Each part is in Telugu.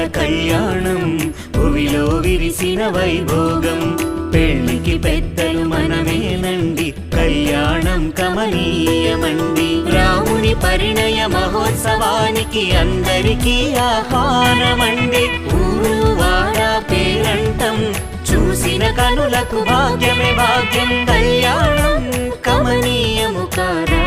సీతారాముల కళ్యాణం భువిలో విరిసిన వైభోగం. పెళ్ళికి పెద్దలు మనమేనండి కళ్యాణం కమనీయమండి. రాముని పరిణయ మహోత్సవానికి అందరికీ ఆహారమండి ఊరు వాడ పేరంటం చూసిన కనులకు భాగ్యమే భాగ్యం కళ్యాణం కమనీయము కారా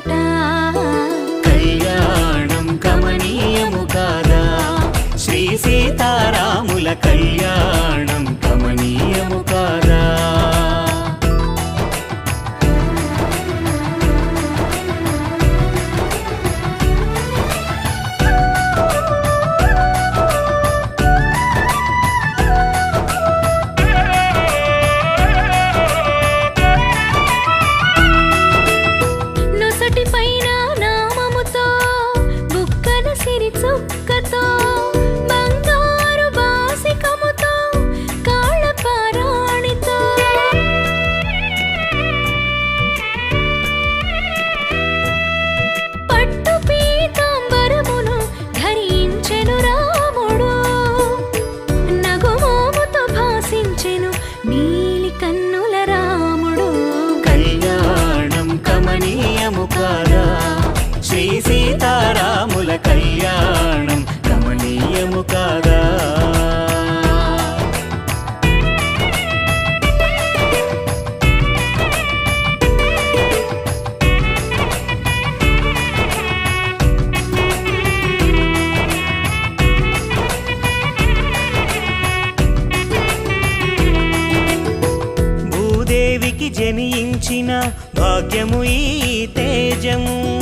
பட்டான் సిరి జనియించిన జనించిన భాగ్యము ఈ తేజము.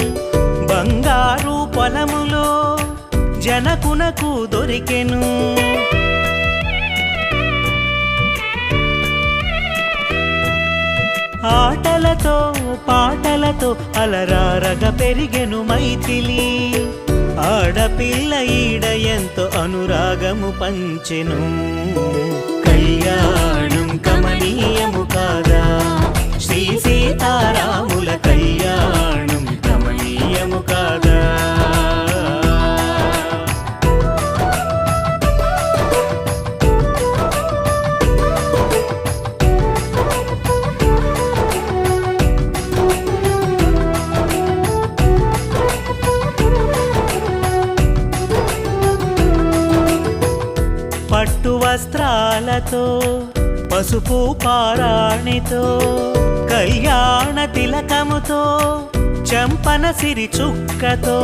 బంగారు పొలములో జనకునకు దొరికెను. ఆటలతో పాటలతో అలరారగ పెరిగెను మైథిలి. ఆడపిల్ల ఈడ ఎంతో అనురాగము పంచెను. కళ్యాణం కమనీయము కాదా? వస్త్రాలతో పసుపు పారాణితో కళ్యాణ తిలకముతో చంపన సిరి చుక్కతో.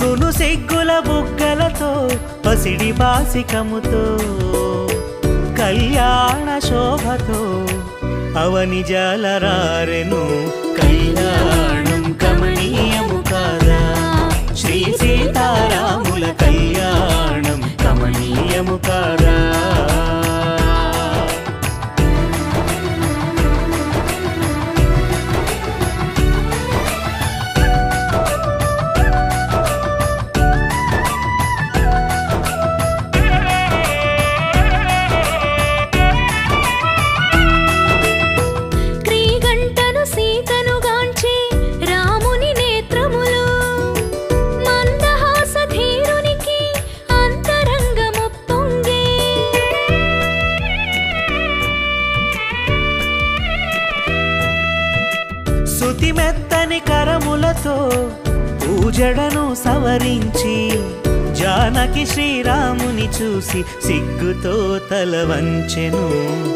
నును సిగ్గుల బుగ్గలతో పసిడి బాసికముతో కళ్యాణ శోభతో అవని జలరారెను కళ్యాణం కమనీయము కాదు. కళ్యాణం కమనీయము కాదా? జడను సవరించి జానకి శ్రీరాముని చూసి సిగ్గుతో తల వంచెను.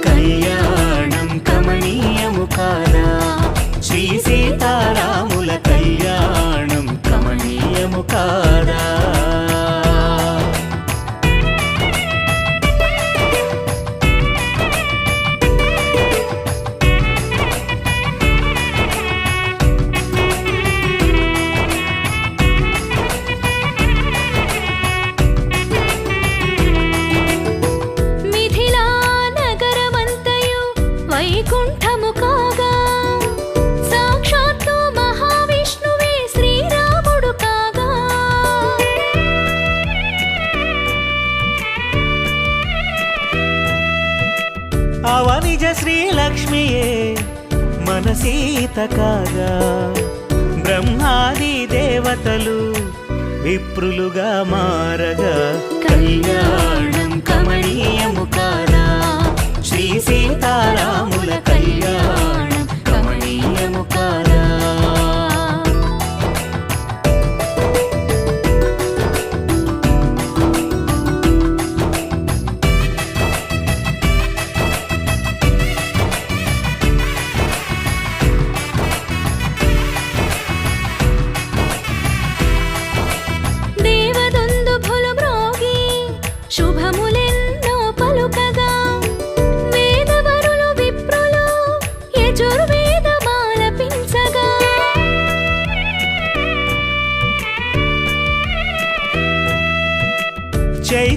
కళ్యాణం కమనీయము కారా? శ్రీ సీతారాముల కళ్యాణం కమనీయము కారా? వైకుంఠము కాగా సాక్షాత్తు మహావిష్ణువే శ్రీరాముడు కాగా అవనిజ శ్రీలక్ష్మియే మన సీత కాగా బ్రహ్మాది దేవతలు విప్రులుగా మారగా. కళ్యాణం కమనీయము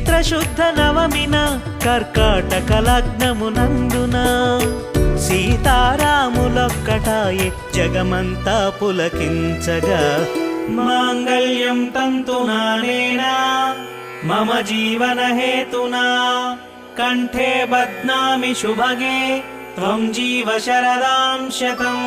చైత్ర శుద్ధ నవమిన కర్కాటక లగ్నమునందున సీతారాములొక్కటాయే జగమంతా పులకించగా. మాంగళ్యం తంతునానేనా మమ జీవన హేతునా. కంఠే బద్నామి శుభగే త్వం జీవ శరదాం శతం